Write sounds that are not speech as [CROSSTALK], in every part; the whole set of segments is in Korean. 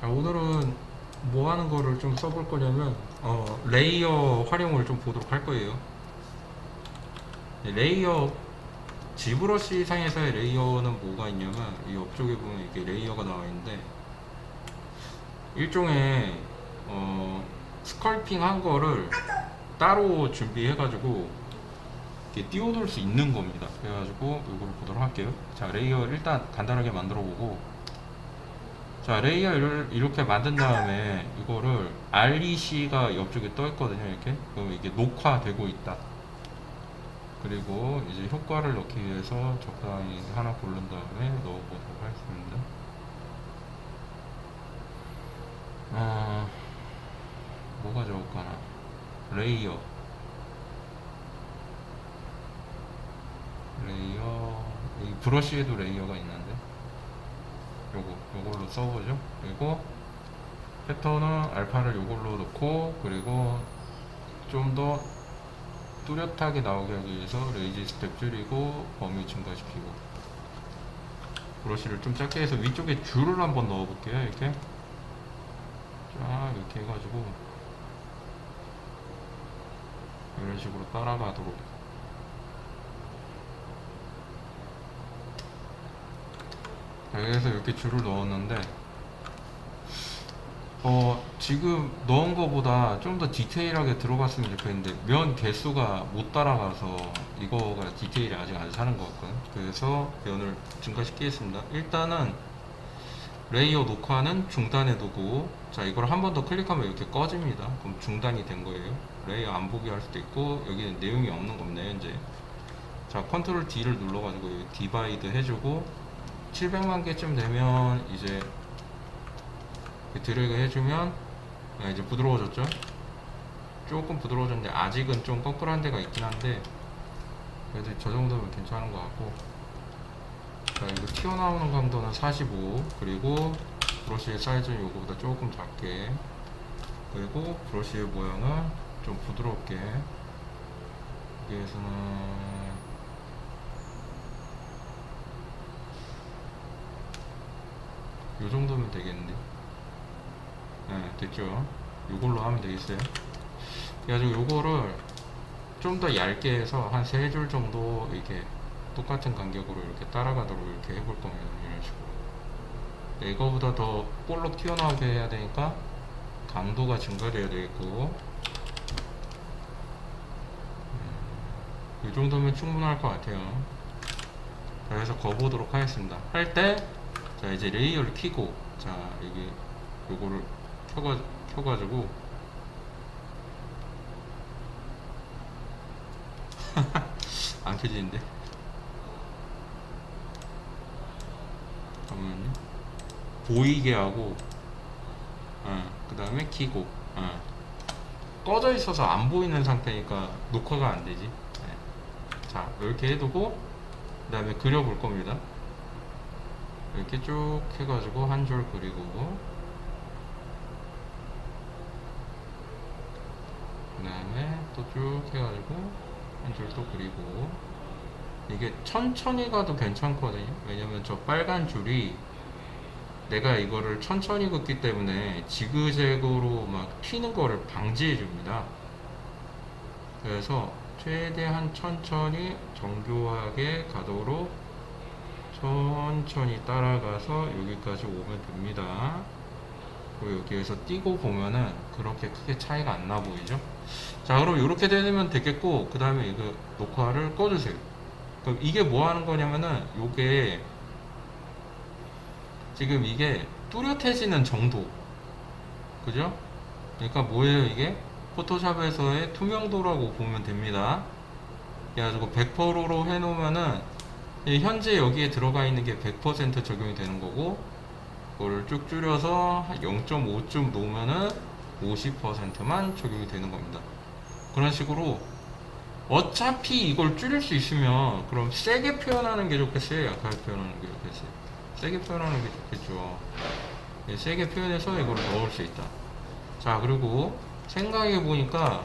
자 오늘은 뭐 하는 거를 좀 써볼 거냐면 어, 레이어 활용을 좀 보도록 할 거예요. 네, 레이어 지브러시 상에서의 레이어는 뭐가 있냐면 이 옆쪽에 보면 이게 레이어가 나와 있는데 일종의 어, 스컬핑 한 거를 따로 준비해 가지고 이렇게 띄워놓을 수 있는 겁니다. 그래가지고 이걸 보도록 할게요. 자 레이어 일단 간단하게 만들어 보고 자 레이어를 이렇게 만든 다음에 이거를 REC가 옆쪽에 떠 있거든요 이렇게. 그럼 이게 녹화되고 있다. 그리고 이제 효과를 넣기 위해서 적당히 하나 고른 다음에 넣어보도록 하겠습니다. 어, 뭐가 좋을까나? 레이어. 레이어 이 브러쉬에도 레이어가 있는데 요거 요걸로 써보죠. 그리고 패턴은 알파를 요걸로 넣고 그리고 좀 더 뚜렷하게 나오게 하기 위해서 레이지 스텝 줄이고 범위 증가시키고. 브러쉬를 좀 작게 해서 위쪽에 줄을 한번 넣어 볼게요 이렇게. 쫙 이렇게 해가지고 이런 식으로 따라가도록 자, 그래서 이렇게 줄을 넣었는데 어 지금 넣은 거보다 좀 더 디테일하게 들어갔으면 좋겠는데 면 개수가 못 따라가서 이거가 디테일이 아직 안 사는 것 같거든. 그래서 면을 증가시키겠습니다. 일단은 레이어 녹화는 중단해 두고 자 이걸 한 번 더 클릭하면 이렇게 꺼집니다. 그럼 중단이 된 거예요. 레이어 안 보게 할 수도 있고 여기는 내용이 없는 겁니다 현재. 자 컨트롤 D를 눌러 가지고 디바이드 해주고 700만 개쯤 되면 이제 이렇게 드래그 해주면 아, 이제 부드러워졌죠? 조금 부드러워졌는데 아직은 좀 꺼끌한 데가 있긴 한데 그래도 저 정도면 괜찮은 것 같고. 자 이거 튀어나오는 강도는 45 그리고 브러쉬의 사이즈는 요거보다 조금 작게. 그리고 브러쉬의 모양은 좀 부드럽게. 여기에서는 요 정도면 되겠는데? 네 됐죠? 요걸로 하면 되겠어요? 그래가지고 요거를 좀 더 얇게 해서 한 세 줄 정도 이렇게 똑같은 간격으로 이렇게 따라가도록 이렇게 해볼 겁니다 이런 식으로. 네, 이거보다 더 볼록 튀어나오게 해야 되니까 강도가 증가돼야 되겠고. 음, 이 정도면 충분할 것 같아요. 자, 그래서 거보도록 하겠습니다. 할 때 자 이제 레이어를 키고 자 여기 요거를 켜가, 켜가지고. [LAUGHS] 안 켜지는데? 잠깐만요. 보이게 하고 그 다음에 키고 어. 꺼져 있어서 안 보이는 상태니까 녹화가 안 되지. 네. 자 이렇게 해두고 그 다음에 그려볼 겁니다 이렇게 쭉 해가지고 한 줄 그리고. 그 다음에 또 쭉 해가지고 한 줄 또 그리고. 이게 천천히 가도 괜찮거든요. 왜냐면 저 빨간 줄이 내가 이거를 천천히 긋기 때문에 지그재그로 막 튀는 거를 방지해 줍니다. 그래서 최대한 천천히 정교하게 가도록 천천히 따라가서 여기까지 오면 됩니다. 그리고 여기에서 띄고 보면은 그렇게 크게 차이가 안 나 보이죠? 자, 그럼 이렇게 되면 되겠고, 그 다음에 이거 녹화를 꺼주세요. 그럼 이게 뭐 하는 거냐면은, 요게 지금 이게 뚜렷해지는 정도. 그죠? 그러니까 뭐예요, 이게? 포토샵에서의 투명도라고 보면 됩니다. 그래가지고 100%로 해놓으면은 예, 현재 여기에 들어가 있는 게 100% 적용이 되는 거고 그거를 쭉 줄여서 0.5쯤 놓으면은 50%만 적용이 되는 겁니다. 그런 식으로 어차피 이걸 줄일 수 있으면 그럼 세게 표현하는 게 좋겠어요? 약하게 표현하는 게 좋겠어요? 세게 표현하는 게 좋겠죠. 예, 세게 표현해서 이걸 넣을 수 있다. 자 그리고 생각해 보니까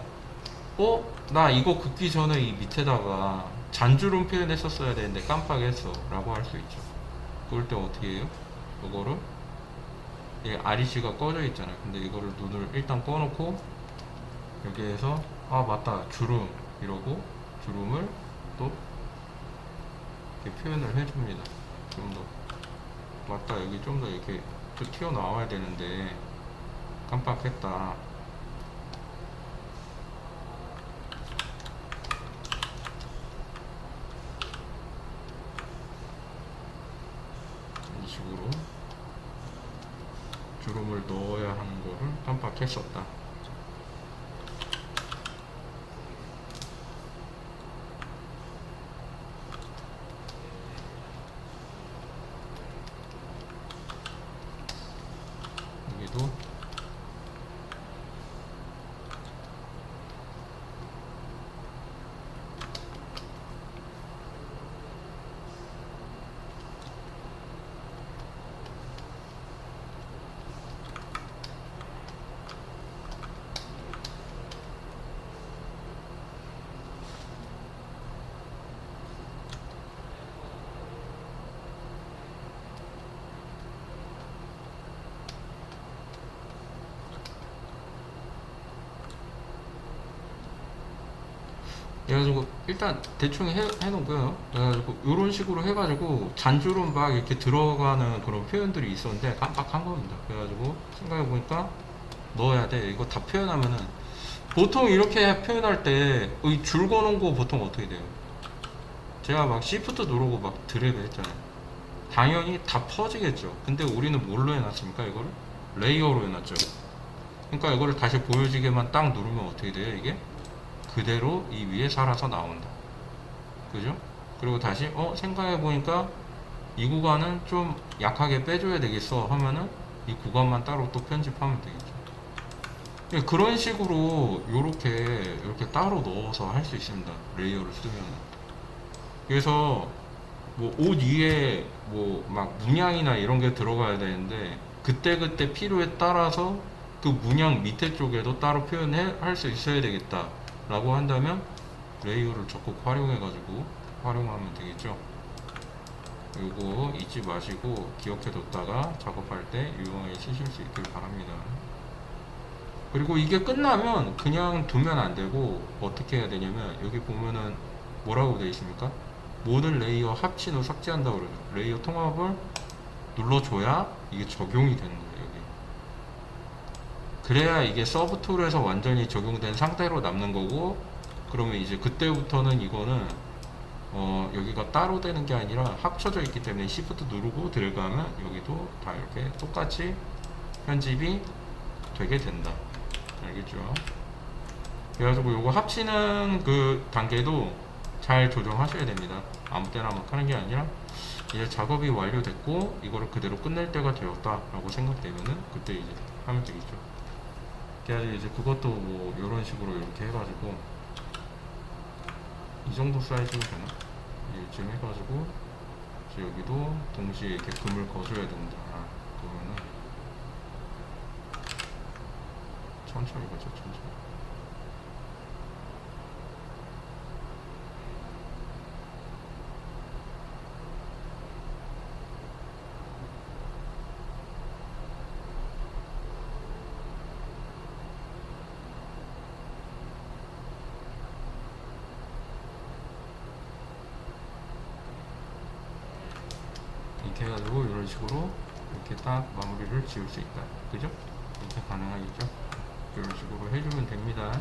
어? 나 이거 긋기 전에 이 밑에다가 잔주름 표현했었어야 되는데 깜빡했어 라고 할 수 있죠 그럴 때 어떻게 해요? 그거를 이 REC가 꺼져 있잖아요. 근데 이거를 눈을 일단 꺼놓고 여기에서 아 맞다 주름 이러고 주름을 또 이렇게 표현을 해줍니다. 좀 더 맞다 여기 좀 더 이렇게 또 튀어나와야 되는데 깜빡했다. 이런 식으로 주름을 넣어야 하는 거를 깜빡했었다. 여기도 그래가지고 일단 대충 해, 해놓고요. 그래가지고 이런 식으로 해가지고 잔주름 막 이렇게 들어가는 그런 표현들이 있었는데 깜빡한 겁니다. 그래가지고 생각해 보니까 넣어야 돼. 이거 다 표현하면은 보통 이렇게 표현할 때 이 줄 거는 거 보통 어떻게 돼요? 제가 막 시프트 누르고 막 드래그 했잖아요. 당연히 다 퍼지겠죠. 근데 우리는 뭘로 해놨습니까? 이거를 레이어로 해놨죠. 그러니까 이거를 다시 보여지게만 딱 누르면 어떻게 돼요? 이게 그대로 이 위에 살아서 나온다. 그죠? 그리고 다시 어 생각해 보니까 이 구간은 좀 약하게 빼줘야 되겠어 하면은 이 구간만 따로 또 편집하면 되겠죠. 예, 그런 식으로 요렇게 이렇게 따로 넣어서 할 수 있습니다. 레이어를 쓰면. 그래서 뭐 옷 위에 뭐 막 문양이나 이런 게 들어가야 되는데 그때 그때 필요에 따라서 그 문양 밑에 쪽에도 따로 표현해 할 수 있어야 되겠다. 라고 한다면 레이어를 적극 활용해 가지고 활용하면 되겠죠? 요거 잊지 마시고 기억해 뒀다가 작업할 때 유용하게 쓰실 수 있길 바랍니다. 그리고 이게 끝나면 그냥 두면 안 되고 어떻게 해야 되냐면 여기 보면은 뭐라고 되어 있습니까? 모든 레이어 합친 후 삭제한다고 그러죠. 레이어 통합을 눌러줘야 이게 적용이 되는 거예요 그래야 이게 서브 툴에서 완전히 적용된 상태로 남는 거고 그러면 이제 그때부터는 이거는 어 여기가 따로 되는 게 아니라 합쳐져 있기 때문에 시프트 누르고 들어가면 여기도 다 이렇게 똑같이 편집이 되게 된다. 알겠죠? 그래가지고 요거 합치는 그 단계도 잘 조정하셔야 됩니다. 아무 때나 막 하는 게 아니라 이제 작업이 완료됐고 이거를 그대로 끝낼 때가 되었다 라고 생각되면은 그때 이제 하면 되겠죠 그래가지고 이제 그것도 뭐 이런 식으로 이렇게 해가지고 이 정도 사이즈면 되나? 이쯤 해가지고 이제 여기도 동시에 이렇게 금을 거줘야 된다 그러면은 천천히 가죠 천천히 이렇게 해가지고 이런 식으로 이렇게 딱 마무리를 지을 수 있다 그죠? 이렇게 가능하겠죠? 이런 식으로 해주면 됩니다